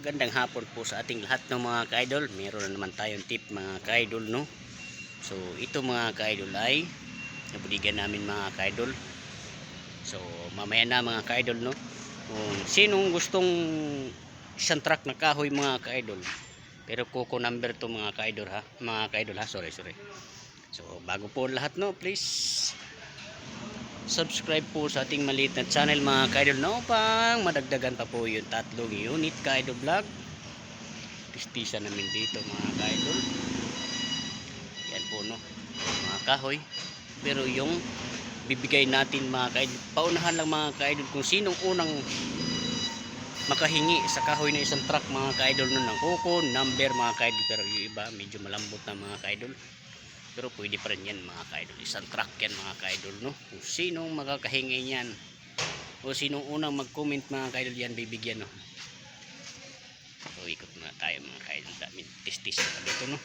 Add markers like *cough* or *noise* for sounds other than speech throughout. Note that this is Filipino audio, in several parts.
Magandang hapon po sa ating lahat ng mga ka-idol. Meron na naman tayong tip mga ka-idol, no? So, ito mga ka-idol ay nabudigan namin mga ka-idol. So, mamaya na mga ka-idol, no? Kung sinong gustong isang truck na kahoy mga ka-idol. Pero kuko number to mga ka-idol ha. Mga ka-idol ha. Sorry, sorry. So, bago po lahat, no? Please subscribe po sa ating maliit na channel mga ka-idol. No pang madagdagan pa po yung tatlong unit ka-idol vlog. Pistisa namin dito mga ka-idol. Yan po no mga kahoy. Pero yung bibigay natin mga ka-idol paunahan lang mga ka-idol kung sinong unang makahingi sa kahoy na isang truck mga ka-idol nun ng kuko number mga ka-idol. Pero yung iba medyo malambot na mga ka-idol pero pwede pa rin yan mga ka-idol. Isang truck yan mga ka-idol no. Kung sinong makakahingi niyan o sinong unang mag-comment mga ka-idol yan bibigyan no. So ikot muna tayo mga ka-idol. Dami tistis na dito no.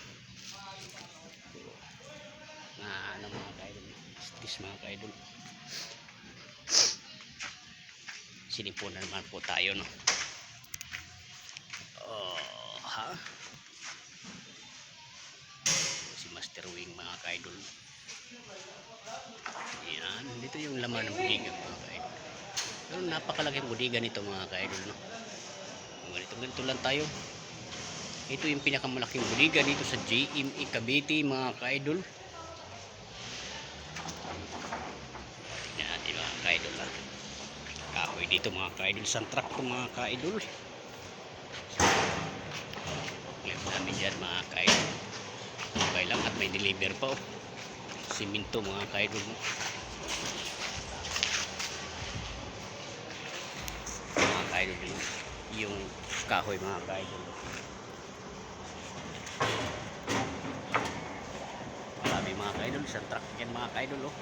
Na ano mga ka-idol. Tistis mga ka-idol. Sinipunan naman po tayo no. Oh, ha? Si Master Wing mga ka-idol. Yan dito yung laman ng budiga mga ka-idol. Pero napakalaking budiga nito mga ka-idol no? ganito ganito lang tayo. Ito yung pinakamalaking budiga dito sa JME Cavite mga ka-idol. Yan natin mga ka-idol ha? Kahoy dito mga ka-idol. Isang truck to mga ka-idol clip namin dyan mga ka-idol okay lang at may deliver pa oh. siminto mga kaidol mo mga kaidol yung, yung kahoy mga kaidol marami mga kaidol isang truck yan mga kaidol oh.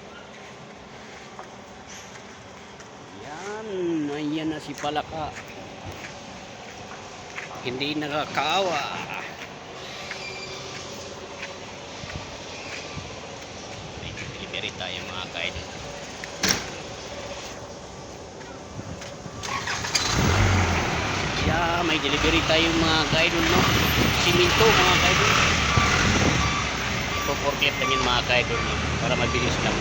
yan ayan na si Palaka hindi nakakaawa delivery tayo mga kaidol yeah may delivery tayo mga kaidol no? Siminto mga kaidol. Ipo-forklift lang yun mga kaidol no? para mabilis lang.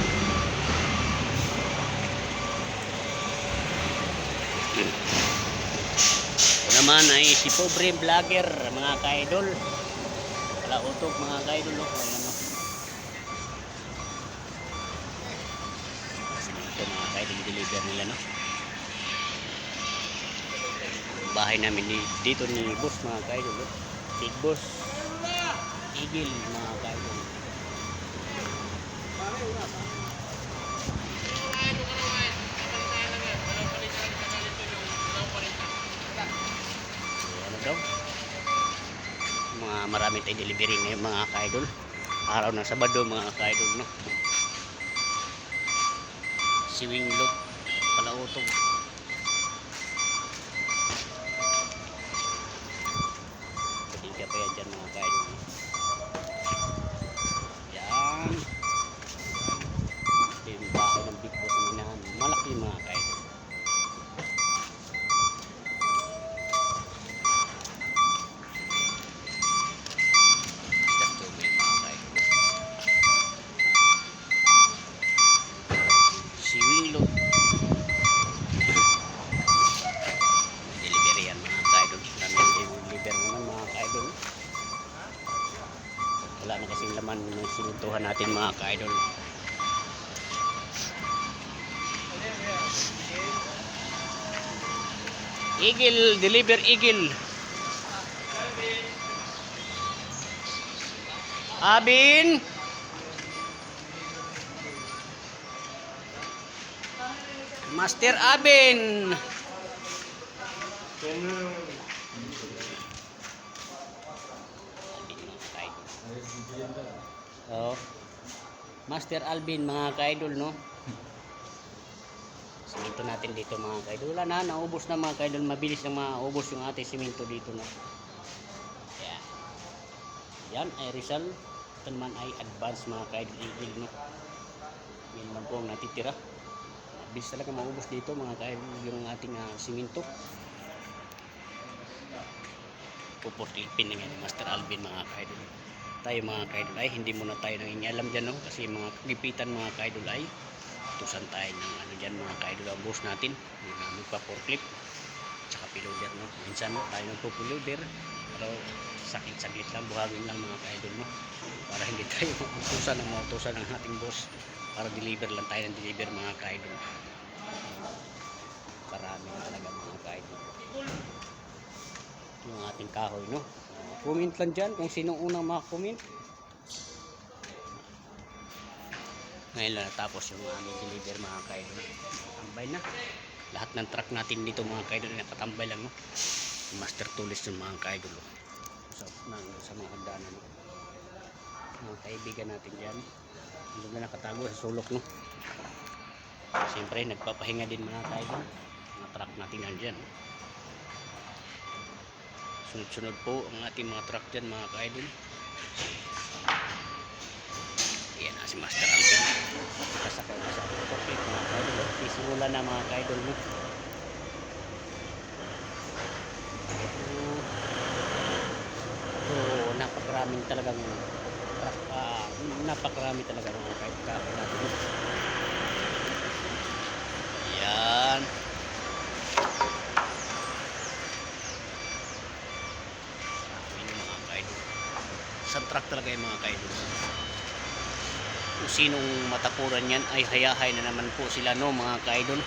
Ito naman ay si pobre vlogger mga kaidol. Wala utok mga kaidol no? Mga kaidol deliver nila no? Bahay namin ni, dito ni boss mga kaidol no? big boss igil mga kaidol. Ano daw? Mga marami tayong delivery ngayon mga kaidol. Araw ng Sabado mga kaidol no si Winglot palautog natin mga ka-idol Eagle, deliver Eagle. Abin. Master Abin. Oh. Master Alvin mga ka-idol no. Siminto natin dito mga ka-idol. Wala na, naubos na mga ka-idol. Mabilis na maubos yung ating siminto dito no. Yan. Yan ay Rizal. Ito naman ay advance mga ka-idol. Eagle no. Yan naman po ang natitira. Mabilis talaga maubos dito mga ka-idol yung ating uh, siminto. puputlipin na ngayon Master Alvin mga kaidol tayo mga kaidol ay hindi muna tayo nangingialam dyan no? Kasi mga kagipitan mga kaidol ay tusan tayo ng ano dyan mga kaidol ang boss natin. Yung namin pa forklift tsaka piloder no? Minsan no, tayo nagpo-piloder pero sakit saglit lang buhagin lang mga kaidol no? Para hindi tayo *laughs* utusan ng mga utusan ng ating boss. Para deliver lang tayo ng deliver mga kaidol. Karami na talaga mga kaidol. Yung ating kahoy no comment lang dyan kung sinong unang makakomment. Ngayon lang natapos yung aming deliver mga kaidol. Tambay na. Lahat ng truck natin dito mga kaidol nakatambay lang no? Master tools yung mga kaidol oh. sa, ng, sa mga hagdanan no? mga kaibigan natin dyan. Hindi na nakatago sa sulok no? Siyempre nagpapahinga din mga kaidol. Mga truck natin nandyan sunod-sunod po ang ating mga truck dyan mga kaidol. Yan na si Master Alvin kasakay na sa cockpit mga kaidol. Sisimula na mga kaidol no? So napakaraming talagang truck ah, napakarami talaga mga kaidol natin yan Yun yung mga kaidol. Isang truck talaga yung mga kaidol. Kung sinong matapuran yan ay hayahay na naman po sila no mga kaidol.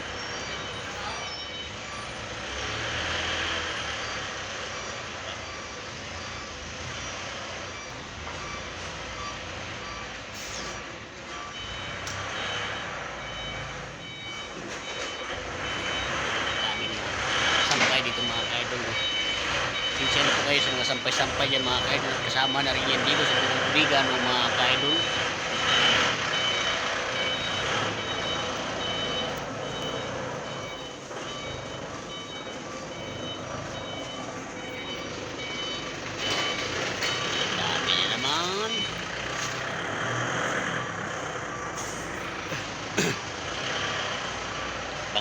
Daming mga sampay dito mga kaidol. No? Pinsya na po kayo sa mga sampay-sampay dyan mga kaidol. Kasama na rin yan dito sa tubigan ng mga kaidol.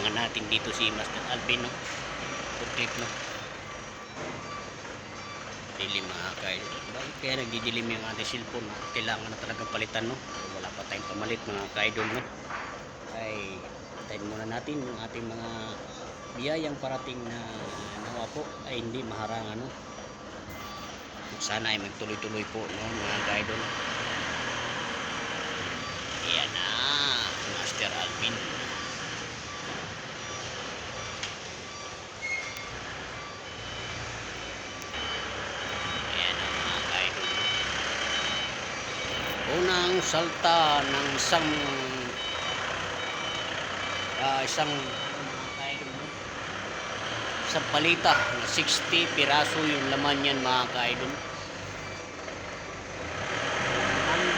*coughs* Natin dito si Master Alvin no. Clip no. Dilim mga kaidol. Bakit kaya nagdidilim yung ating cellphone? Kailangan na talagang palitan no. Wala pa tayong pamalit mga kaidol no. Ay, tayin muna natin yung ating mga biyayang parating na nawa po ay hindi maharangan no. Sana ay magtuloy-tuloy po no mga kaidol. Ayan na, Master Alvin. Ayan ang mga kaidol. Unang salta ng isang ah, isang isang palita na 60 piraso yung laman yan mga kaidol.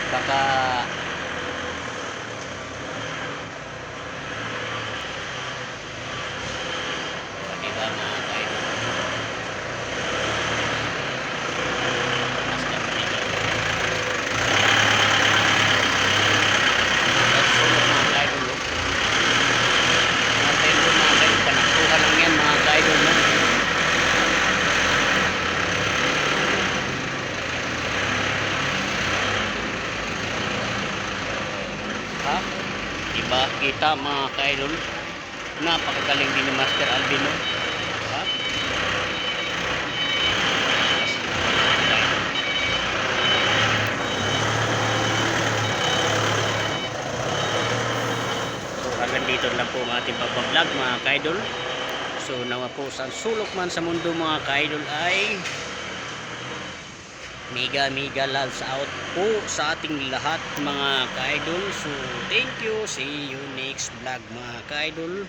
Baka Diba mga kaidol? Master Alvin. At sulok mga kaidol, no? Mga kaidol, mga kaidol, panaktuhan lang yan mga kaidol, no? Ha? Diba kita mga kaidol? Napakagaling din ni Master Alvin, no? Ha? So hanggang dito lang po ang ating pagbablog mga kaidol. So nawa po sa sulok man sa mundo mga kaidol ay mega mega loves out po sa ating lahat mga kaidol. So thank you. See you next vlog mga kaidol.